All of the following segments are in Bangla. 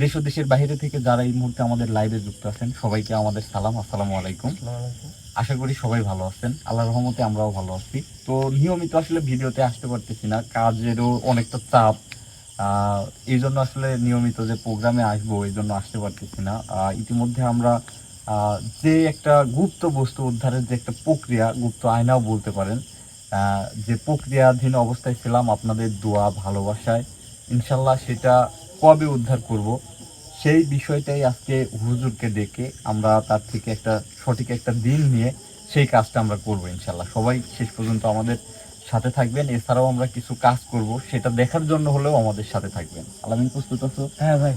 দেশ ও দেশের বাইরে থেকে যারা এই মুহূর্তে আমাদের লাইভে যুক্ত আছেন, সবাইকে আমাদের সালাম আলাইকুম। আশা করি সবাই ভালো আছেন। আল্লাহর রহমতে আমরাও ভালো আছি। তো নিয়মিত আসলে ভিডিওতে আসতে পারতেছি না, কাজেরও অনেকটা চাপ। এই জন্য আসলে নিয়মিত যে প্রোগ্রামে আসব, এই জন্য আসতে পারতেছি না। ইতিমধ্যে আমরা যে একটা গুপ্ত বস্তু উদ্ধারের যে একটা প্রক্রিয়া, গুপ্ত আয়নাও বলতে পারেন যে প্রক্রিয়াধীন অবস্থায় ছিলাম আপনাদের দোয়া, ভালোবাসায়, ইনশাল্লাহ সেটা কবে উদ্ধার করব? সেই বিষয়টাই আজকে হুজুরকে ডেকে আমরা তার থেকে একটা সঠিক একটা দিন নিয়ে সেই কাজটা আমরা করব ইনশাল্লাহ। সবাই শেষ পর্যন্ত আমাদের সাথে থাকবেন। এছাড়াও আমরা কিছু কাজ করব। সেটা দেখার জন্য হলেও আমাদের সাথে থাকবেন। আলামিন প্রস্তুত আছো? হ্যাঁ ভাই।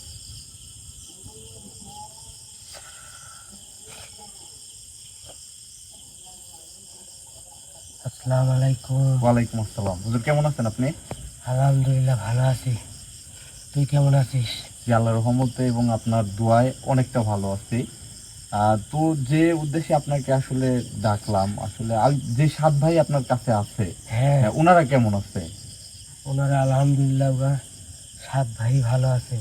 আসসালামু আলাইকুম। ওয়ালাইকুম আসসালাম। হুজুর কেমন আছেন আপনি? আলহামদুলিল্লাহ ভালো আছি। তুই কেমন আছিস? যে আল্লাহর রহমতে এবং আপনার দোয়ায় অনেকটা ভালো আছি। তো যে উদ্দেশ্যে আপনাকে আসলে ডাকলাম আসলে যে সাত ভাই আপনার কাছে আছে হ্যাঁ। হ্যাঁ, ওনারা কেমন আছে? ওনারা আলহামদুলিল্লাহ ওরা সাত ভাই ভালো আছে।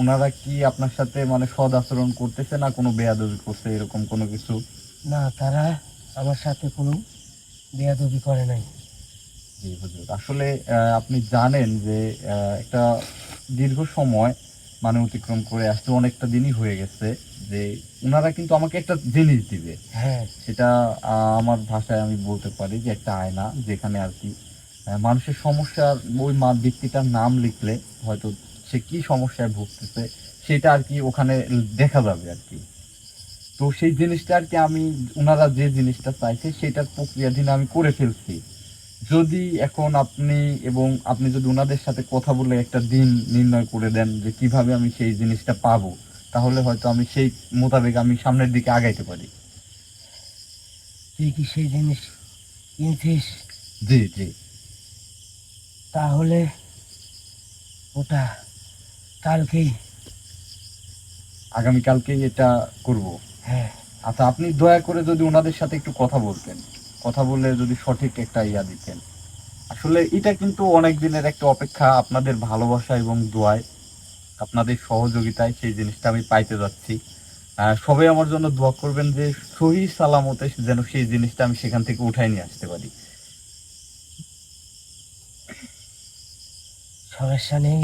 ওনারা কি আপনার সাথে মানে সদ আচরণ করতেছে না কোনো বেয়াদবি করছে এরকম কোনো কিছু? না তারা আমার সাথে কোনো বেয়াদবি করে নাই। জি হুজুর। আসলে আপনি জানেন যে একটা দীর্ঘ সময় মানে অতিক্রম করে আসতে অনেকটা দিনই হয়ে গেছে যে ওনারা কিন্তু আমাকে একটা জিনিস দিবে। হ্যাঁ। সেটা আমার ভাষায় আমি বলতে পারি যে একটা আয়না যেখানে আর কি মানুষের সমস্যার ওই মা ব্যক্তিটার নাম লিখলে হয়তো সে কি সমস্যায় ভুগতেছে সেটা আর কি ওখানে দেখা যাবে আর কি। তো সেই জিনিসটা আর কি আমি ওনারা যে জিনিসটা চাইছে সেটার প্রক্রিয়াধীন আমি করে ফেলছি। যদি এখন আপনি এবং আপনি যদি ওনাদের সাথে কথা বলে একটা দিন নির্ণয় করে দেন যে কীভাবে আমি সেই জিনিসটা পাবো তাহলে হয়তো আমি সেই মোতাবেক আমি সামনের দিকে আগাইতে পারি। তুই কি সেই জিনিস কিনছিস? জি জি। তাহলে ওটা কালকেই আগামীকালকেই এটা করব। হ্যাঁ আচ্ছা আপনি দয়া করে যদি ওনাদের সাথে একটু কথা বলতেন। কথা বলে যদি সঠিক একটা ইয়া দিতেন। আসলে এটা কিন্তু অনেক দিনের একটা অপেক্ষা, আপনাদের ভালোবাসা এবং দোয়ায়, আপনাদের সহযোগিতায় সেই জিনিসটা আমি পাইতে যাচ্ছি। সবাই আমার জন্য দোয়া করবেন যে, সহি সালামতে যেন সেই জিনিসটা আমি সেখান থেকে উঠাই নিয়ে আসতে পারি। সমস্যা নেই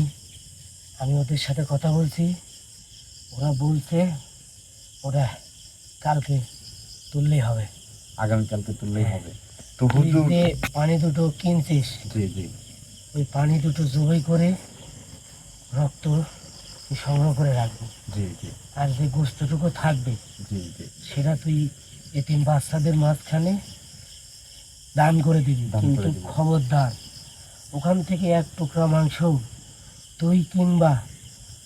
আমি ওদের সাথে কথা বলছি। ওরা বলছে, ওরা কালকে তুললেই হবে। আগামীকালকে তুললেই হবে। তো হুজুর যে পানি দুটো কিনছিস জি জি। ওই পানি দুটো জবাই করে রক্ত সংগ্রহ করে রাখবি। জি জি। আর যে গোস্তটুকু থাকবে জি জি। সেটা তুই এতিম বাচ্চাদের মাঝখানে দান করে দিবি। কিন্তু খবরদার ওখান থেকে এক টুকরা মাংস তুই কিংবা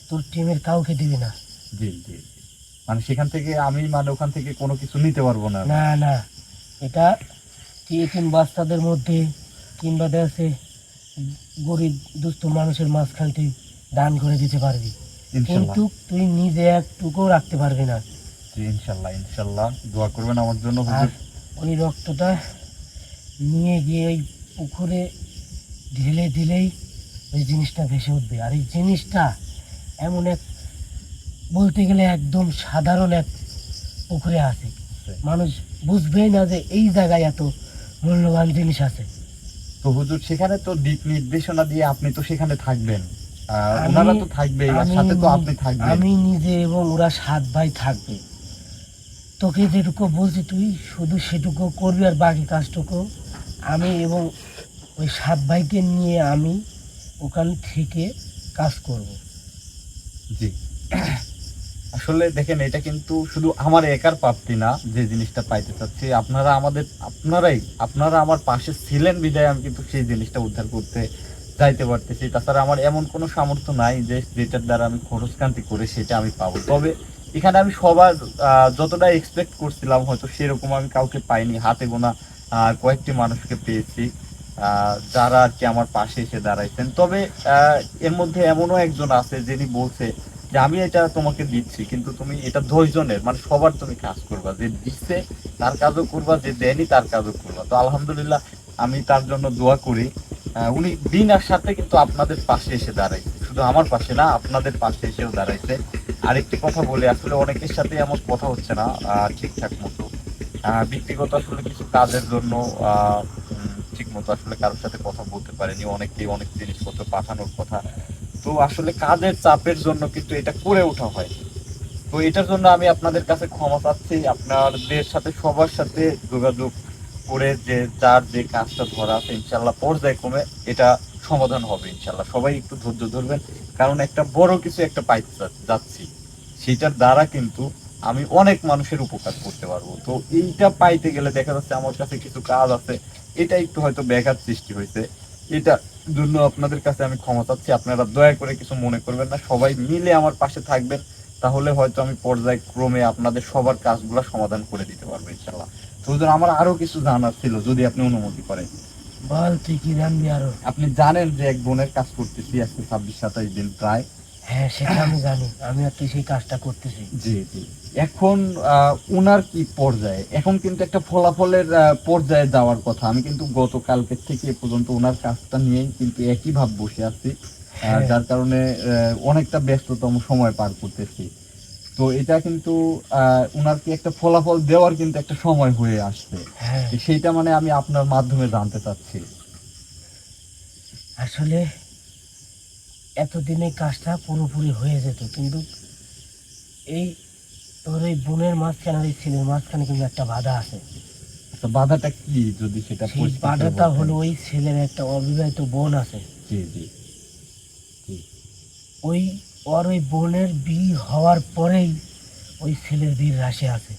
তোর টিমের কাউকে দিবি না। জি জি জি। মানে সেখান থেকে আমি মানে ওখান থেকে কোনো কিছু নিতে পারব না। না না। এটা এতিম বাচ্চাদের মধ্যে কিংবা দেশে গরিব দুস্থ মানুষের মাঝখান তুই দান করে দিতে পারবি। কিন্তু তুই নিজে একটুকুও রাখতে পারবি না। ইনশাল্লাহ ইনশাল্লাহ। দোয়া করবেন আমার জন্য ওই রক্তটা নিয়ে গিয়ে ওই পুকুরে ঢেলে দিলেই ওই জিনিসটা ভেসে উঠবে। আর এই জিনিসটা এমন এক বলতে গেলে একদম সাধারণ এক পুকুরে আছে। মানুষ বুঝবেই না যে এই জায়গায় এত মূল্যবান জিনিস আছে। তো হুজুর সেখানে তো দিক নির্দেশনা দিয়ে আপনি তো সেখানে থাকবেন। ওনারা তো আমি সাথে তো আপনি থাকবেন আমি নিজে এবং ওরা সাত ভাই থাকবে। তোকে যেটুকু বলছি তুই শুধু সেটুকু করবি আর বাকি কাজটুকু। আমি এবং ওই সাত ভাইকে নিয়ে আমি ওখান থেকে কাজ করব। জি। আসলে দেখেন, এটা কিন্তু শুধু আমার একার প্রাপ্তি না যে জিনিসটা পাইতে চাচ্ছি। আপনারা আমাদের, আপনারাই, আপনারা আমার পাশে ছিলেন বিদায় আমি কিন্তু সেই জিনিসটা উদ্ধার করতে যাইতে পারতেছি। তাছাড়া আমার এমন কোনো সামর্থ্য নাই যে যেটার দ্বারা আমি খরচক্রান্তি করে সেটা আমি পাবো। তবে এখানে আমি সবার যতটা এক্সপেক্ট করছিলাম হয়তো সেরকম আমি কাউকে পাইনি। হাতে গোনা কয়েকটি মানুষকে পেয়েছি যারা আর কি আমার পাশে এসে দাঁড়াইছেন। তবে এর মধ্যে এমনও একজন আছে যিনি বলছে যে আমি এটা তোমাকে দিচ্ছি, কিন্তু তুমি এটা ধৈর্যনের মানে সবার তুমি কাজ করবা, যে দিচ্ছে তার কাজও করবা, যে দেয়নি তার কাজও করবা। তো আলহামদুলিল্লাহ আমি তার জন্য দোয়া করি। উনি বিনার সাথে কিন্তু আপনাদের পাশে এসে দাঁড়াইছে শুধু আমার পাশে না, আপনাদের পাশে এসেও দাঁড়াইছে। আরেকটি কথা বলে, আসলে অনেকের সাথে এমন কথা হচ্ছে না ঠিকঠাক মতো। ব্যক্তিগত আসলে কিছু কাজের জন্য ঠিক মতো আসলে কারোর সাথে কথা বলতে পারেনি। অনেকেই অনেক জিনিসপত্র পাঠানোর কথা তো আসলে কাজের চাপের জন্য কিন্তু এটা করে ওঠা হয়। তো এটার জন্য আমি আপনাদের কাছে ক্ষমা চাচ্ছি, আপনাদের সাথে, সবার সাথে যোগাযোগ করে যে যার যে কাজটা ধরা আছে ইনশাল্লাহ পর্যায়ক্রমে এটা সমাধান হবে ইনশাল্লাহ সবাই একটু ধৈর্য ধরবেন, কারণ একটা বড় কিছু একটা পাইতে যাচ্ছি। সেটার দ্বারা কিন্তু আমি অনেক মানুষের উপকার করতে পারব। তো এইটা পাইতে গেলে দেখা যাচ্ছে আমার কাছে কিছু কাজ আছে, এটা একটু হয়তো ব্যাঘাত সৃষ্টি হয়েছে। এটা জন্য আপনাদের কাছে আমি ক্ষমা চাচ্ছি। আপনারা দয়া করে কিছু মনে করবেন না। সবাই মিলে আমার পাশে থাকবেন তাহলে হয়তো আমি পর্যায়ক্রমে আপনাদের সবার কাজগুলো সমাধান করে দিতে পারব ইনশাল্লাহ তো হুজুর, আমার আরও কিছু জানার ছিল যদি আপনি অনুমতি করেন। বল ঠিকই কি জানবি আরও? আপনি জানেন যে এক বোনের কাজ করতেছি আজকে ছাব্বিশ সাতাশ দিন প্রায়। হ্যাঁ সেটা আমি জানি। আমি আর সেই কাজটা করতেছি। জি জি। এখন উনার কি পর্যায়ে? এখন কিন্তু একটা ফলাফলের পর্যায়ে যাওয়ার কথা। আমি কিন্তু গতকালকে থেকে এ পর্যন্ত ওনার কাজটা নিয়েই কিন্তু একই ভাব বসে আছি। হ্যাঁ। যার কারণে অনেকটা ব্যস্ততম সময় পার করতেছি। তো এটা কিন্তু উনার কি একটা ফলাফল দেওয়ার কিন্তু একটা সময় হয়ে আসছে। হ্যাঁ। সেইটা মানে আমি আপনার মাধ্যমে জানতে চাচ্ছি। আসলে এতদিনে কাজটা পুরোপুরি হয়ে যেত কিন্তু এই তোর এই বোনের মাঝখানে আর এই ছেলের মাঝখানে কিন্তু একটা বাধা আছে। আচ্ছা বাধাটা কি যদি সেটা সেই বাধাটা হলো ওই ছেলের একটা অবিবাহিত বোন আছে। জি জি। ওই ওর ওই বোনের বিয়ে হওয়ার পরেই ওই ছেলের বিয়ের রাশি আছে।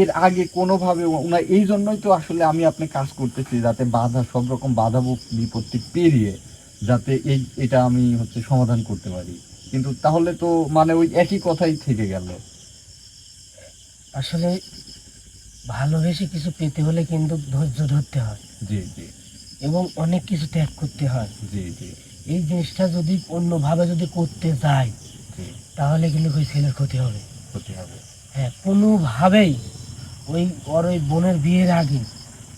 এর আগে কোনোভাবে ওনার এই জন্যই তো আসলে আমি আপনি কাজ করতেছি যাতে বাধা সব রকম বাধা বিপত্তি পেরিয়ে যাতে এই এটা আমি হচ্ছে সমাধান করতে পারি। কিন্তু তাহলে তো মানে ওই একই কথাই থেকে গেল। আসলে ভালোবেসে কিছু পেতে হলে কিন্তু ধৈর্য ধরতে হয়। জি জি। এবং অনেক কিছু ত্যাগ করতে হয়। জি জি। এই জিনিসটা যদি অন্যভাবে যদি করতে যায় তাহলে কিন্তু ওই ছেলের ক্ষতি হবে। ক্ষতি হবে। হ্যাঁ কোনোভাবেই ওই ওর ওই বোনের বিয়ের আগে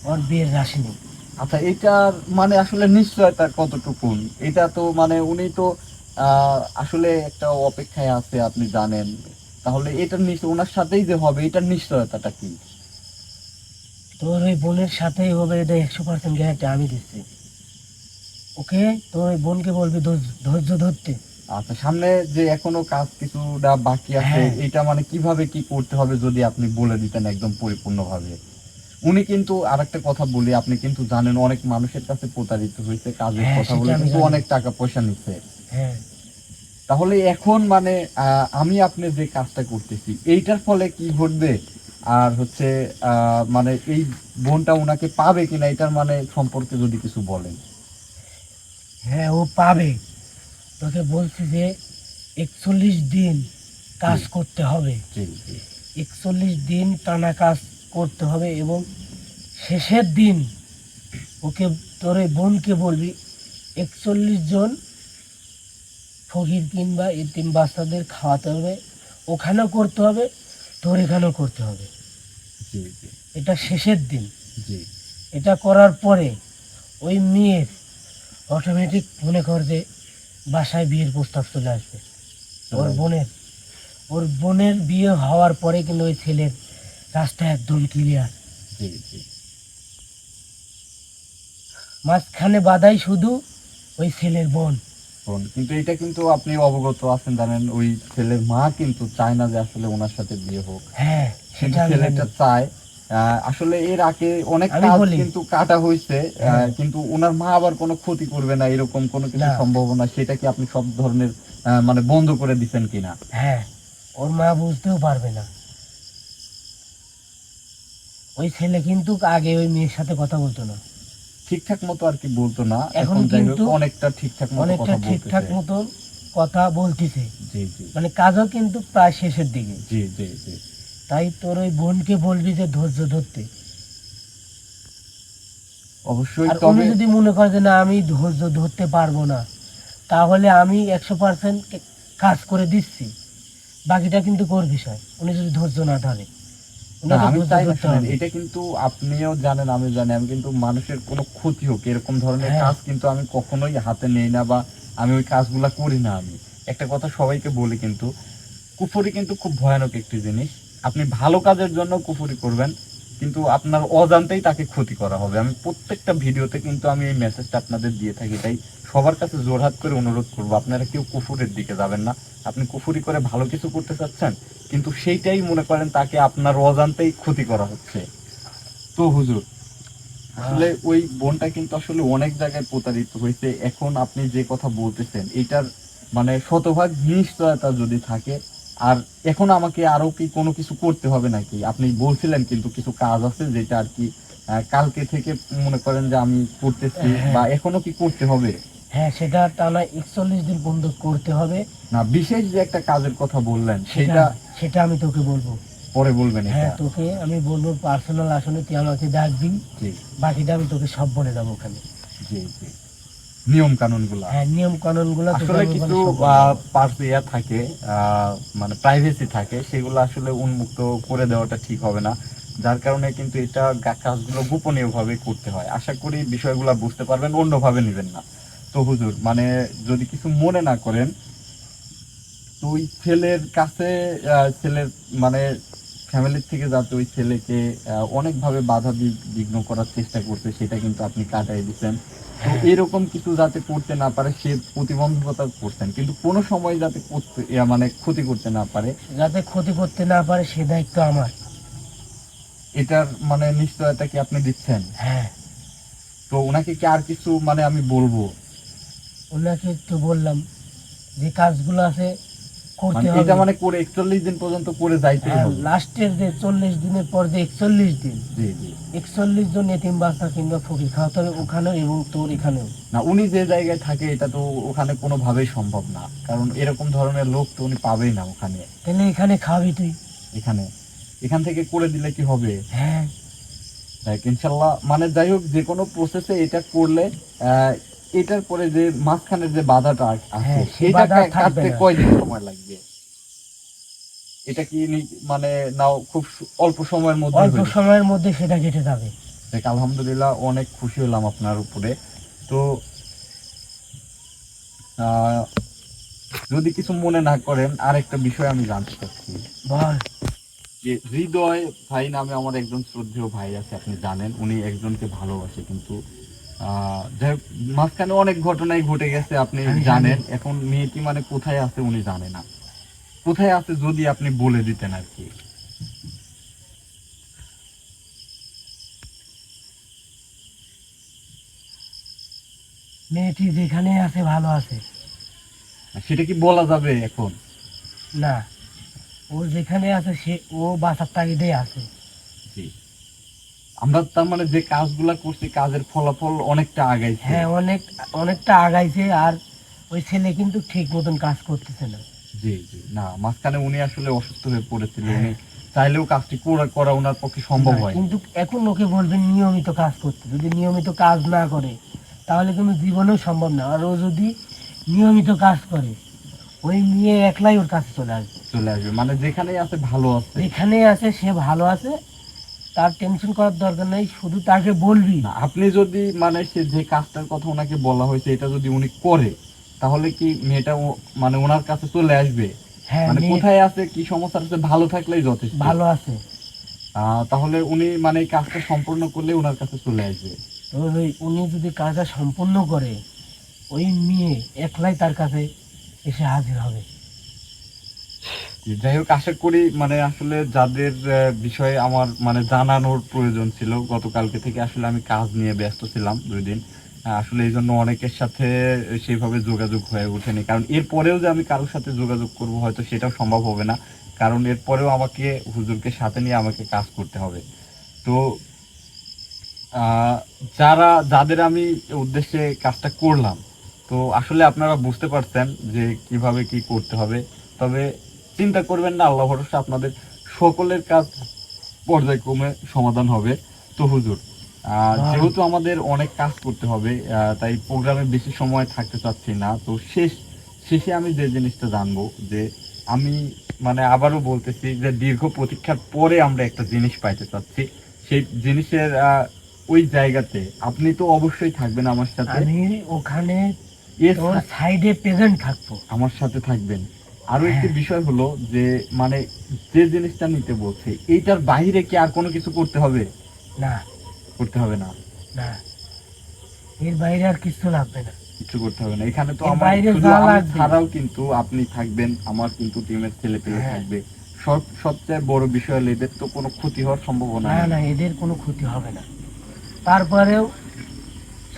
ওর বিয়ের রাশি নেই। আচ্ছা এটার মানে আসলে নিশ্চয়তা কতটুকু? এটা তো মানে উনি তো আসলে একটা অপেক্ষায় আছে আপনি জানেন। তাহলে এটা নিশ্চয় ওনার সাথেই যে হবে এটার নিশ্চয়তাটা কি? তোর ওই বোনের সাথেই হবে এটা একশো পার্সেন্ট গ্যারান্টি আমি দিচ্ছি। ওকে? তোর ওই বোনকে বলবি ধৈর্য- ধৈর্য ধরতে। আচ্ছা সামনে যে এখনও কাজ কিছুটা বাকি আছে হ্যাঁ। এটা মানে কীভাবে কি করতে হবে যদি আপনি বলে দিতেন একদম পরিপূর্ণভাবে? উনি কিন্তু আরেকটা কথা বলি আপনি কিন্তু জানেন অনেক মানুষের কাছে প্রতারিত হয়েছে কাজের হ্যাঁ, কথা বলে কিন্তু অনেক টাকা পয়সা নিচ্ছে। হ্যাঁ। তাহলে এখন মানে আমি আপনি যে কাজটা করতেছি এইটার ফলে কি ঘটবে? আর হচ্ছে মানে এই বোনটা ওনাকে পাবে কিনা এটার মানে সম্পর্কে যদি কিছু বলেন। হ্যাঁ ও পাবে। তোকে বলছি যে একচল্লিশ দিন কাজ করতে হবে। একচল্লিশ দিন টানা কাজ করতে হবে এবং শেষের দিন ওকে তোর বোনকে বলবি একচল্লিশ জন ফকির কিংবা এতিম বাচ্চাদের খাওয়াতে হবে ওখানেও করতে হবে তোর এখানেও করতে হবে। এটা শেষের দিন। এটা করার পরে ওই মেয়ের অটোমেটিক মনে কর যে বাসায় বিয়ের প্রস্তাব চলে আসবে। ওর বোনের ওর বোনের বিয়ে হওয়ার পরে কিন্তু ওই ছেলের রাস্তা একদম ক্লিয়ার মাঝখানে বাধাই শুধু ওই ছেলের বোন। বোন। কিন্তু এটা কিন্তু আপনি অবগত আছেন জানেন ওই ছেলের মা কিন্তু চায় না যে আসলে ওনার সাথে বিয়ে হোক। হ্যাঁ সেটা ছেলেটা চায়। আসলে এর আগে অনেক কাজ কিন্তু কাটা হয়েছে হ্যাঁ। কিন্তু ওনার মা আবার কোনো ক্ষতি করবে না এরকম কোনো কিছু। সম্ভাবনা সেটা কি আপনি সব ধরনের মানে বন্ধ করে দিচ্ছেন কিনা? হ্যাঁ ওর মা বুঝতেও পারবে না। ওই ছেলে কিন্তু আগে ওই মেয়ের সাথে কথা বলতো না। ঠিকঠাক মতো আর কি বলতো না। এখন কিন্তু অনেকটা ঠিকঠাক মতো অনেকটা ঠিকঠাক মতো কথা বলতেছে। জি জি। মানে কাজও কিন্তু প্রায় শেষের দিকে। জি জি জি। তাই তোর ওই বোনকে বলবি যে ধৈর্য ধরতে। অবশ্যই আর উনি যদি মনে করে যে না আমি ধৈর্য ধরতে পারব না তাহলে আমি একশো পার্সেন্ট কাজ করে দিচ্ছি। বাকিটা কিন্তু কোর বিষয় উনি যদি ধৈর্য না ধরে। এটা কিন্তু আপনিও জানেন আমি জানি আমি কিন্তু মানুষের কোনো ক্ষতি হোক এরকম ধরনের হ্যাঁ। কাজ কিন্তু আমি কখনোই হাতে নেই না বা আমি ওই কাজগুলা করি না আমি। একটা কথা সবাইকে বলি কিন্তু কুফরি কিন্তু খুব ভয়ানক একটি জিনিস। আপনি ভালো কাজের জন্য কুফুরি করবেন কিন্তু আপনার অজান্তেই তাকে ক্ষতি করা হবে। আমি প্রত্যেকটা ভিডিওতে কিন্তু আমি এই মেসেজটা আপনাদের দিয়ে থাকি তাই সবার কাছে জোরহাত করে অনুরোধ করব আপনারা কেউ কুফুরের দিকে যাবেন না। আপনি কুফুরি করে ভালো কিছু করতে চাচ্ছেন কিন্তু সেইটাই মনে করেন তাকে আপনার অজান্তেই ক্ষতি করা হচ্ছে। তো হুজুর আসলে ওই বোনটা কিন্তু আসলে অনেক জায়গায় প্রতারিত হয়েছে। এখন আপনি যে কথা বলতেছেন এটার মানে শতভাগ নিশ্চয়তা যদি থাকে আর এখন আমাকে আরও কি কোনো কিছু করতে হবে নাকি? আপনি বলছিলেন কিন্তু কিছু কাজ আছে যেটা আর কি কালকে থেকে মনে করেন যে আমি করতেছি হ্যাঁ। বা এখনও কি করতে হবে? হ্যাঁ সেটা টানা একচল্লিশ দিন বন্ধ করতে হবে। না বিশেষ যে একটা কাজের কথা বললেন সেটা সেটা আমি তোকে বলব। পরে বলবেন হ্যাঁ তোকে আমি বলব পার্সোনাল আসলে তুই আমাকে ডাকবি বাকিটা আমি তোকে সব বলে দেবো ওখানে। জি জি। নিয়ম কানুনগুলা হ্যাঁ নিয়ম কানুনগুলো আসলে কিছু ইয়া থাকে মানে প্রাইভেসি থাকে সেগুলো আসলে উন্মুক্ত করে দেওয়াটা ঠিক হবে না। যার কারণে কিন্তু এটা কাজগুলো গোপনীয় ভাবে করতে হয়। আশা করি বিষয়গুলো বুঝতে পারবেন অন্যভাবে নেবেন না। তো হুজুর মানে যদি কিছু মনে না করেন তো ওই ছেলের কাছে ছেলের মানে ফ্যামিলির থেকে যাতে ওই ছেলেকে অনেকভাবে বাধা বিঘ্ন করার চেষ্টা করছে সেটা কিন্তু আপনি কাটাই দিচ্ছেন। তো এরকম কিছু যাতে করতে না পারে সে প্রতিবন্ধকতা করছেন। কিন্তু কোনো সময় যাতে করতে মানে ক্ষতি করতে না পারে যাতে ক্ষতি করতে না পারে সে দায়িত্ব আমার। এটার মানে নিশ্চয়তা কি আপনি দিচ্ছেন? হ্যাঁ। তো ওনাকে কি আর কিছু মানে আমি বলব? ওনাকে তো বললাম যে কাজগুলো আছে এটা মানে করে একচল্লিশ দিন পর্যন্ত করে হবে। লাস্টের যে চল্লিশ দিনের পর যে একচল্লিশ দিন একচল্লিশ জন বাচ্চা কিংবা ফকির খাওয়াতে হবে ওখানেও এবং তোর এখানেও। না উনি যে জায়গায় থাকে এটা তো ওখানে কোনোভাবেই সম্ভব না। কারণ এরকম ধরনের লোক তো উনি পাবেই না ওখানে। তাহলে এখানে খাওয়াবি তুই? এখানে। এখান থেকে করে দিলে কি হবে? হ্যাঁ। ইনশাল্লাহ মানে যাই হোক যে কোনো প্রসেসে এটা করলে এটার পরে যে মাঝখানের যে বাধাটা আছে হ্যাঁ, সেটা কাটতে কয়দিন সময় লাগবে? এটা কি মানে নাও খুব অল্প সময়ের মধ্যে অল্প সময়ের মধ্যে সেটা কেটে যাবে। দেখ আলহামদুলিল্লাহ অনেক খুশি হলাম আপনার উপরে। তো যদি কিছু মনে না করেন আর একটা বিষয় আমি জানতে চাচ্ছি। যে হৃদয় ভাই নামে আমার একজন শ্রদ্ধেয় ভাই আছে আপনি জানেন উনি একজনকে ভালোবাসে কিন্তু মাঝখানে অনেক ঘটনাই ঘটে গেছে আপনি জানেন। এখন মেয়েটি মানে কোথায় আছে উনি জানে না। কোথায় আছে যদি আপনি বলে দিতেন আর কি? মেয়েটি যেখানে আছে ভালো আছে। সেটা কি বলা যাবে এখন? না। ও যেখানে আছে সে ও বাসার তাগিদে আছে। জি। আমরা তার মানে যে কাজগুলা করছি কাজের ফলাফল অনেকটা আগাইছে। হ্যাঁ অনেক অনেকটা আগাইছে আর ওই ছেলে কিন্তু ঠিক মতন কাজ করতেছে না। জি জি। না মাঝখানে উনি আসলে অসুস্থ হয়ে পড়েছিল। উনি চাইলেও কাজটি করা করা ওনার পক্ষে সম্ভব হয় কিন্তু এখন ওকে বলবেন নিয়মিত কাজ করতে। যদি নিয়মিত কাজ না করে তাহলে কিন্তু জীবনেও সম্ভব না। আর ও যদি নিয়মিত কাজ করে ওই মেয়ে একলাই ওর কাছে চলে আসবে। চলে আসবে। মানে যেখানেই আছে ভালো আছে। যেখানে আছে সে ভালো আছে। তার টেনশন করার দরকার নেই শুধু তাকে বলবি। আপনি যদি মানে সে যে কাজটার কথা ওনাকে বলা হয়েছে এটা যদি উনি করে তাহলে কি মেয়েটা মানে ওনার কাছে চলে আসবে? হ্যাঁ মানে কোথায় আছে কি সমস্যা আছে ভালো থাকলেই যথেষ্ট। ভালো আছে। তাহলে উনি মানে এই কাজটা সম্পূর্ণ করলে ওনার কাছে চলে আসবে। ওই উনি যদি কাজটা সম্পূর্ণ করে ওই মেয়ে একলাই তার কাছে এসে হাজির হবে। যাই হোক, আশা করি মানে আসলে যাদের বিষয়ে আমার মানে জানানোর প্রয়োজন ছিল, গতকালকে থেকে আসলে আমি কাজ নিয়ে ব্যস্ত ছিলাম দুই দিন। আসলে এই জন্য অনেকের সাথে সেইভাবে যোগাযোগ হয়ে ওঠেনি। কারণ এরপরেও যে আমি কারোর সাথে যোগাযোগ করব, হয়তো সেটাও সম্ভব হবে না। কারণ এরপরেও আমাকে, হুজুরকে সাথে নিয়ে আমাকে কাজ করতে হবে। তো যারা, যাদের আমি উদ্দেশ্যে কাজটা করলাম, তো আসলে আপনারা বুঝতে পারছেন যে কীভাবে কি করতে হবে। তবে চিন্তা করবেন না আল্লাহ ভরসা আপনাদের সকলের কাজ পর্যায়ক্রমে সমাধান হবে। তো হুজুর। যেহেতু আমাদের অনেক কাজ করতে হবে তাই প্রোগ্রামে বেশি সময় থাকতে চাচ্ছি না। তো শেষ শেষে আমি যে জিনিসটা জানব যে আমি মানে আবারও বলতেছি যে দীর্ঘ প্রতীক্ষার পরে আমরা একটা জিনিস পাইতে চাচ্ছি। সেই জিনিসের ওই জায়গাতে আপনি তো অবশ্যই থাকবেন আমার সাথে। আমি ওখানে সাইডে প্রেজেন্ট থাকব। আমার সাথে থাকবেন। আরও একটি হ্যাঁ। বিষয় হলো যে মানে যে জিনিসটা নিতে বলছে এইটার বাইরে কি আর কোনো কিছু করতে হবে? না। করতে হবে না। না। এর বাইরে আর কিছু লাগবে না। কিছু করতে হবে না। এখানে তো আমার। ছাড়াও কিন্তু আপনি থাকবেন আমার কিন্তু টিমের ছেলে পেলে হ্যাঁ। থাকবে। সব সবচেয়ে বড় বিষয় হলো এদের তো কোনো ক্ষতি হওয়ার সম্ভাবনা না না এদের কোনো ক্ষতি হবে না। তারপরেও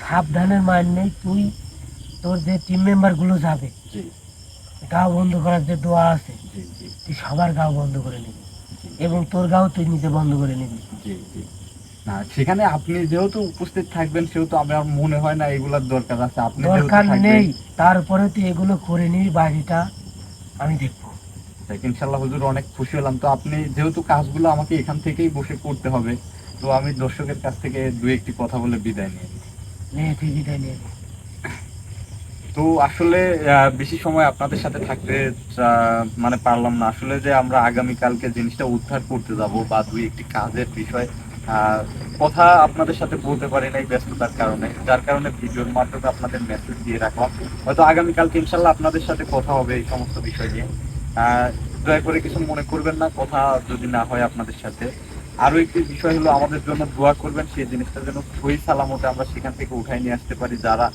সাবধানের মান নেই। তুই তোর যে টিম মেম্বারগুলো যাবে জি। গাও বন্ধ করার যে দোয়া আছে তুই সবার গাও বন্ধ করে নিবি। এবং তোর গাও তুই নিজে বন্ধ করে নিবি। না সেখানে আপনি যেহেতু উপস্থিত থাকবেন সেহেতু আমার মনে হয় না এগুলার দরকার আছে। আপনি দরকার নেই তারপরে তুই এগুলো করে নিবি বাড়িটা আমি দেখব। দেখ, ইনশাল্লাহ হুজুর অনেক খুশি হলাম। তো আপনি যেহেতু কাজগুলো আমাকে এখান থেকেই বসে করতে হবে তো আমি দর্শকের কাছ থেকে দু একটি কথা বলে বিদায় নিয়ে নিই। তুই বিদায় নিয়ে। তো আসলে বেশি সময় আপনাদের সাথে থাকতে মানে পারলাম না। আসলে যে আমরা আগামী কালকে জিনিসটা উদ্ধার করতে যাব বা দুই একটি কাজের বিষয় কথা আপনাদের সাথে বলতে পারি নাই ব্যস্ততার কারণে। যার কারণে ভিডিওর মাধ্যমে আপনাদের মেসেজ দিয়ে রাখলাম। হয়তো আগামীকালকে ইনশাল্লাহ আপনাদের সাথে কথা হবে এই সমস্ত বিষয় নিয়ে। দয়া করে কিছু মনে করবেন না, কথা যদি না হয় আপনাদের সাথে। আরও একটি বিষয় হলো, আমাদের জন্য দোয়া করবেন, সেই জিনিসটা যেন সই সালামতে আমরা সেখান থেকে উঠাই নিয়ে আসতে পারি। যারা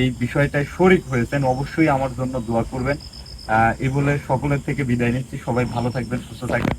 এই বিষয়টায় শরিক হয়েছেন, অবশ্যই আমার জন্য দোয়া করবেন। এই বলে সকলের থেকে বিদায় নিচ্ছি। সবাই ভালো থাকবেন, সুস্থ থাকবেন।